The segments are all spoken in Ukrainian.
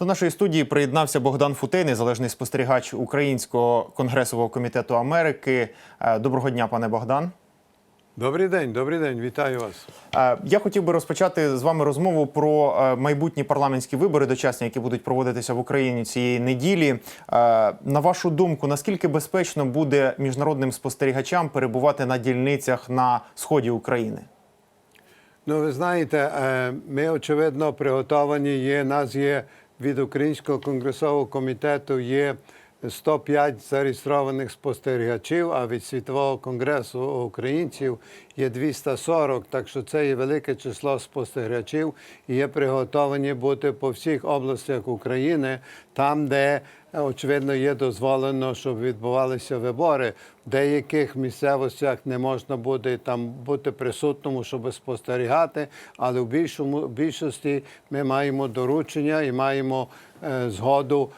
До нашої студії приєднався Богдан Футей, незалежний спостерігач Українського конгресового комітету Америки. Е, Доброго дня, пане Богдан. Добрий день, добрий день, вітаю вас. Е, Я хотів би розпочати з вами розмову про е, майбутні парламентські вибори дочасні, які будуть проводитися в Україні цієї неділі. На вашу думку, наскільки безпечно буде міжнародним спостерігачам перебувати на дільницях на сході України? Ну, ви знаєте, ми очевидно приготовані. Є нас є від Українського конгресового комітету є 105 зареєстрованих спостерігачів, а від Світового конгресу українців є 240. Так що це є велике число спостерігачів і є приготовані бути по всіх областях України, там, де очевидно є дозволено, щоб відбувалися вибори. В деяких місцевостях не можна буде там бути присутньому, щоб спостерігати, але в більшому більшості ми маємо доручення і маємо е, згоду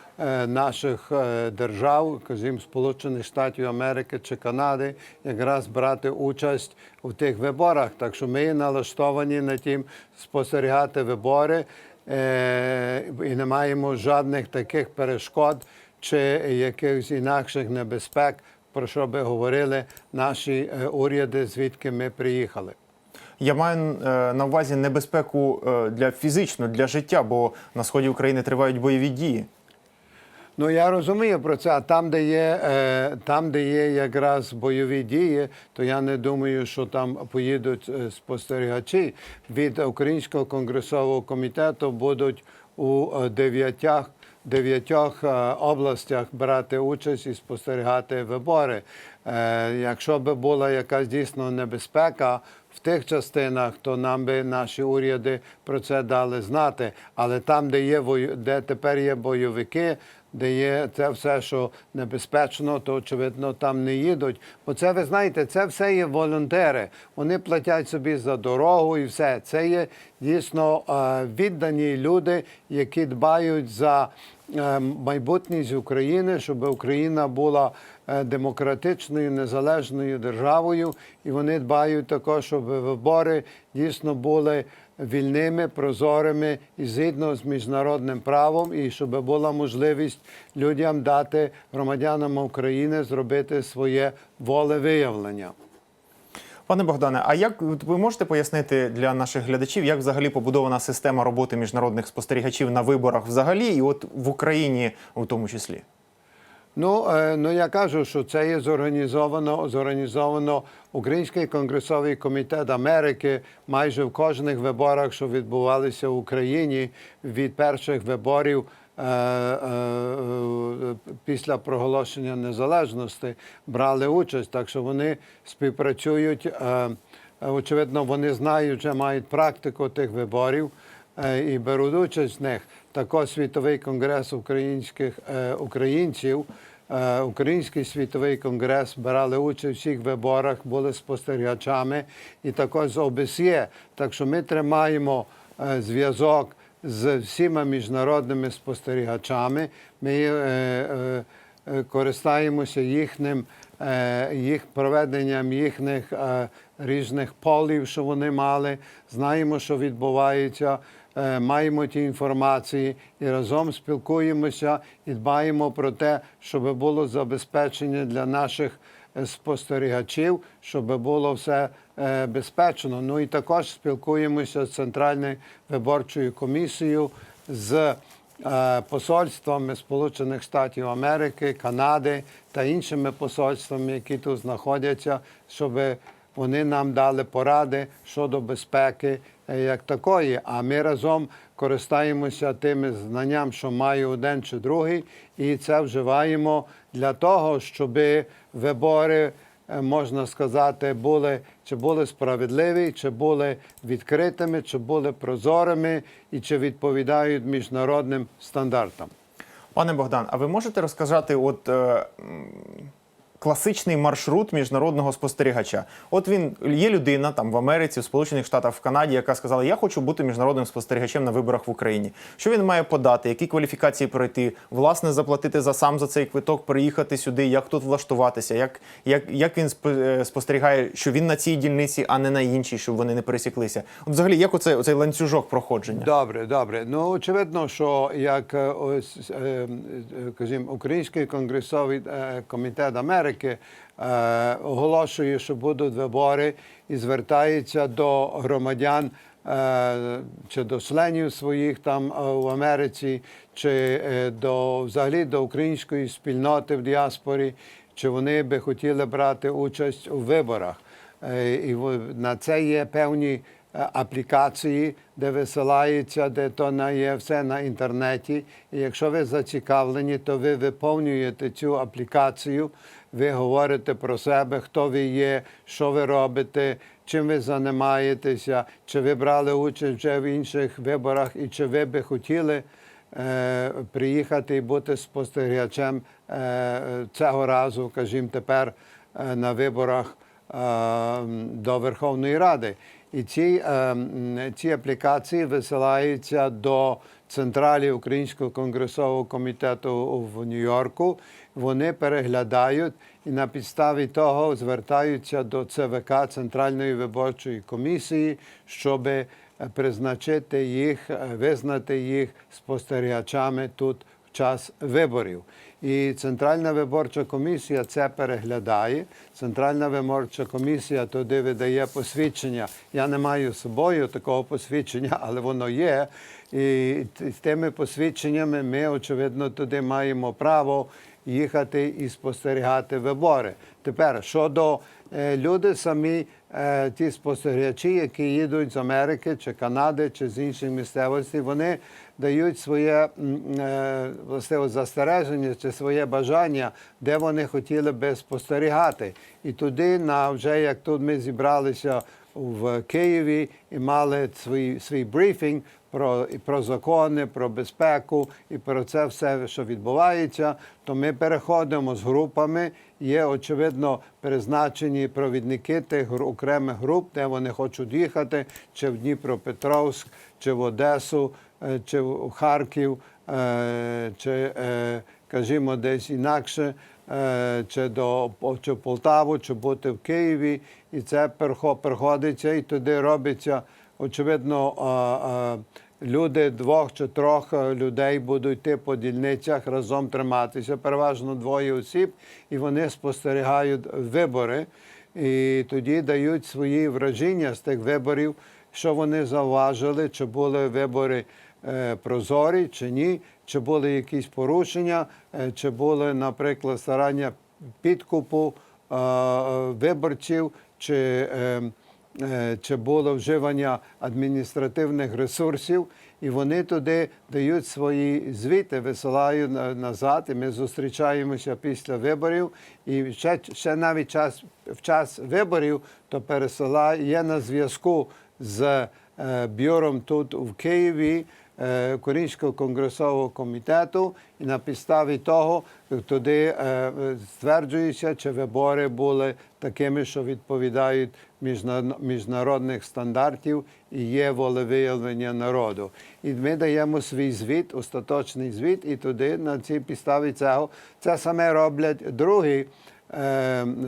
наших е, держав, скажімо, Сполучених Штатів Америки чи Канади, якраз брати участь у тих виборах. Так що ми налаштовані на тим спостерігати вибори е, і не маємо жодних таких перешкод чи якихось інакших небезпек, про що би говорили наші е, уряди, звідки ми приїхали. Я маю е, на увазі небезпеку е, для фізично для життя, бо на сході України тривають бойові дії. Ну я розумію про це. А там, де є, е, там, де є якраз бойові дії, то я не думаю, що там поїдуть е, спостерігачі від Українського конгресового комітету будуть у дев'ятях. Дев'ятьох е, областях брати участь і спостерігати вибори. Якщо би була якась дійсно небезпека в тих частинах, то нам би наші уряди про це дали знати. Але там, де є де тепер є бойовики, де є це все, що небезпечно, то очевидно там не їдуть. Бо це ви знаєте, це все є волонтери. Вони платять собі за дорогу і все. Це є дійсно е, віддані люди, які дбають за е, майбутність України, щоб Україна була е, демократичною, незалежною державою, і вони дбають також, щоб вибори дійсно були вільними, прозорими і згідно з міжнародним правом, і щоб була можливість людям дати громадянам України зробити своє волевиявлення. Пане Богдане, а як ви можете пояснити для наших глядачів, як взагалі побудована система роботи міжнародних спостерігачів на виборах взагалі, і от в Україні у тому числі? Ну, е, ну я кажу, що це є зорганізовано, зорганізовано Український конгресовий комітет Америки майже в кожних виборах, що відбувалися в Україні від перших виборів. е, е, Після проголошення незалежності брали участь, так що вони співпрацюють. Очевидно, вони знають, вже мають практику тих виборів і беруть участь в них. Також світовий конгрес українських е, українців. е, Український світовий конгрес брали участь у всіх виборах, були спостерігачами, і також з ОБСЄ. Так що ми тримаємо е, зв'язок з всіма міжнародними спостерігачами. Ми е, е, користаємося їхнім е, їх проведенням їхніх е, різних полів, що вони мали. Знаємо, що відбувається. Е, Маємо ті інформації і разом спілкуємося і дбаємо про те, щоб було забезпечення для наших е, спостерігачів, щоб було все е, безпечно. Ну і також спілкуємося з Центральною виборчою комісією з посольствами Сполучених Штатів Америки, Канади та іншими посольствами, які тут знаходяться, щоб вони нам дали поради щодо безпеки е, як такої. А ми разом користаємося тими знанням, що має один чи другий, і це вживаємо для того, щоб вибори. е, Можна сказати, були чи були справедливі, чи були відкритими, чи були прозорими, і чи відповідають міжнародним стандартам. Пане Богдан, а ви можете розказати, от е, класичний маршрут міжнародного спостерігача. От він є людина там в Америці, в Сполучених Штатах, в Канаді, яка сказала: Я хочу бути міжнародним спостерігачем на виборах в Україні. Що він має подати? Які кваліфікації пройти? Власне, заплатити за сам за цей квиток, приїхати сюди, як тут влаштуватися, як, як, як він е, спостерігає, що він на цій дільниці, а не на іншій, щоб вони не пересіклися. От взагалі, як оцей, оцей ланцюжок проходження? Добре, добре. Ну очевидно, що як е, ось, е, е, Український конгресовий комітет Америки е, оголошує, що будуть вибори і звертається до громадян. е, Чи до членів своїх там е, в Америці, чи е, до взагалі до української спільноти в діаспорі, чи вони би хотіли брати участь у виборах. Е, І на це є певні е, аплікації, де висилається, де то на є все на інтернеті. І якщо ви зацікавлені, то ви виповнюєте цю аплікацію, ви говорите про себе, хто ви є, що ви робите, чим ви займаєтеся, чи ви брали участь вже в інших виборах, і чи ви би хотіли е, приїхати і бути спостерігачем е, цього разу, кажімо, тепер е, на виборах е, до Верховної Ради. І ці, е, ці аплікації висилаються до централі Українського конгресового комітету в Нью-Йорку. Вони переглядають і на підставі того звертаються до ЦВК Центральної виборчої комісії, щоб призначити їх, е, визнати їх спостерігачами тут час виборів. І Центральна виборча комісія це переглядає. Центральна виборча комісія туди видає посвідчення. Я не маю з собою такого посвідчення, але воно є. І з тими посвідченнями ми, очевидно, туди маємо право їхати і спостерігати вибори. Тепер щодо е, люди самі, е, ті спостерігачі, які їдуть з Америки чи Канади чи з інших місцевостей, вони дають своє е, власне застереження чи своє бажання, де вони хотіли би спостерігати. І туди, на вже як тут ми зібралися в Києві і мали свій, свій брифінг про, і про закони, про безпеку і про це все, що відбувається, то ми переходимо з групами. Є очевидно призначені провідники тих окремих груп, де вони хочуть їхати, чи в Дніпропетровськ, чи в Одесу, е, чи в Харків, е, чи, е, кажімо, десь інакше. е, Чи до чи Полтаву, чи бути в Києві, і це приходиться, і туди робиться очевидно, а, а, люди двох чи трьох е, людей будуть йти по дільницях разом триматися, переважно двоє осіб, і вони спостерігають вибори. І тоді дають свої враження з тих виборів, що вони зауважили, чи були вибори е, прозорі чи ні, чи були якісь порушення, е, чи були, наприклад, старання підкупу е, е, виборців, чи е, е, чи було вживання адміністративних ресурсів, і вони туди дають свої звіти, висилають назад. І ми зустрічаємося після виборів. І ще, ще навіть час в час виборів то пересилає є на зв'язку з е, бюром тут в Києві. Е, Корінського конгресового комітету, і на підставі того туди е, е, стверджується, чи вибори були такими, що відповідають міжна- міжнародних стандартів і є волевиявлення народу. І ми даємо свій звіт, остаточний звіт, і туди на цій підставі цього це саме роблять другі е,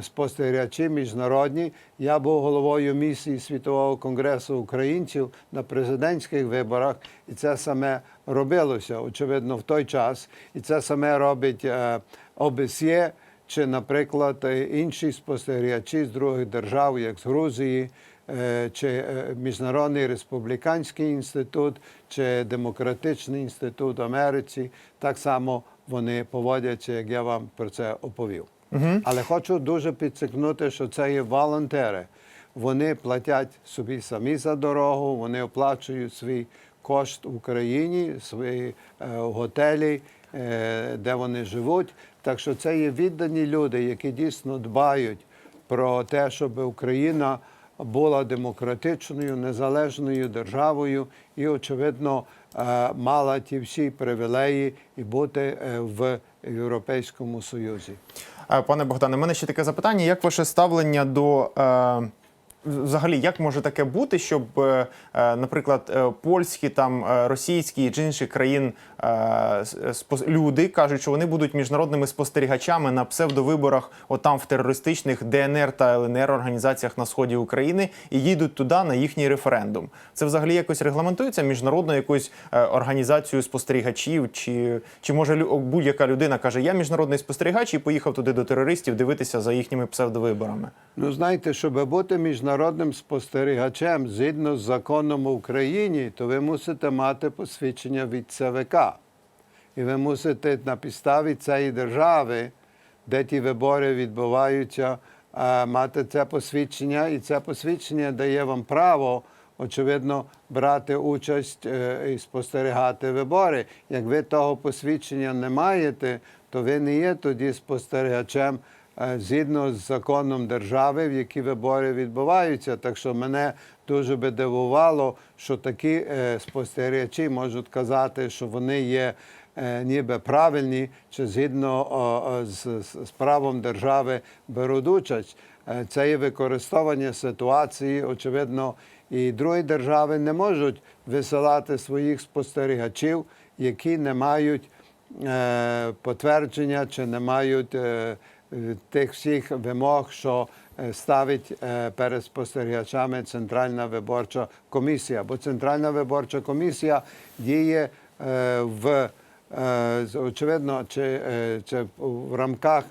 спостерігачі міжнародні. Я був головою місії Світового конгресу українців на президентських виборах, і це саме робилося, очевидно, в той час. І це саме робить е, ОБСЄ, чи, наприклад, е, інші спостерігачі з других держав, як з Грузії. е, Чи Міжнародний республіканський інститут, чи Демократичний інститут Америці, так само вони поводяться, як я вам про це оповів. Але хочу дуже підсикнути, що це є волонтери. Вони платять собі самі за дорогу, вони оплачують свій кошт в Україні, свої е, готелі, е, де вони живуть. Так що це є віддані люди, які дійсно дбають про те, щоб Україна була демократичною, незалежною державою і, очевидно, е, мала ті всі привілеї і бути е, в Європейському Союзі. Е, Пане Богдане, у мене ще таке запитання. Як ваше ставлення до е, взагалі, як може таке бути, щоб, е, е, наприклад, е, польські, там російські чи інших країн люди кажуть, що вони будуть міжнародними спостерігачами на псевдовиборах, отам в терористичних ДНР та ЛНР організаціях на сході України і їдуть туди на їхній референдум. Це взагалі якось регламентується міжнародною якоюсь організацією спостерігачів, чи, чи може будь-яка людина каже, я міжнародний спостерігач і поїхав туди до терористів дивитися за їхніми псевдовиборами. Ну, знаєте, щоб бути міжнародним спостерігачем згідно з законом Україні, то ви мусите мати посвідчення від ЦВК. І ви мусите на підставі цієї держави, де ті вибори відбуваються, е, мати це посвідчення. І це посвідчення дає вам право, очевидно, брати участь е, і спостерігати вибори. Як ви того посвідчення не маєте, то ви не є тоді спостерігачем згідно з законом держави, в якій вибори відбуваються. Так що мене дуже би дивувало, що такі е, спостерігачі можуть казати, що вони є е, ніби правильні, чи згідно з, з- правом держави беруть участь. Е, Це є використовування ситуації, очевидно, і другі держави не можуть висилати своїх спостерігачів, які не мають е, потвердження чи не мають е, е, тих всіх вимог, що е, ставить е, перед спостерігачами Центральна виборча комісія. Бо Центральна виборча комісія діє е, в очевидно, чи, чи в рамках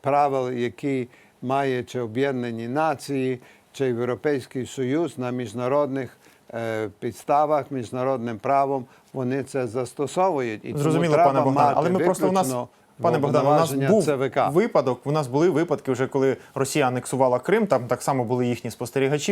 правил, які має чи Об'єднані Нації, чи Європейський Союз на міжнародних підставах, міжнародним правом вони це застосовують. І Зрозуміло, пане Богдане, але ми просто у нас. Пане Богдане, у нас був ЦВК. випадок. У нас були випадки, вже коли Росія анексувала Крим. Там так само були їхні спостерігачі.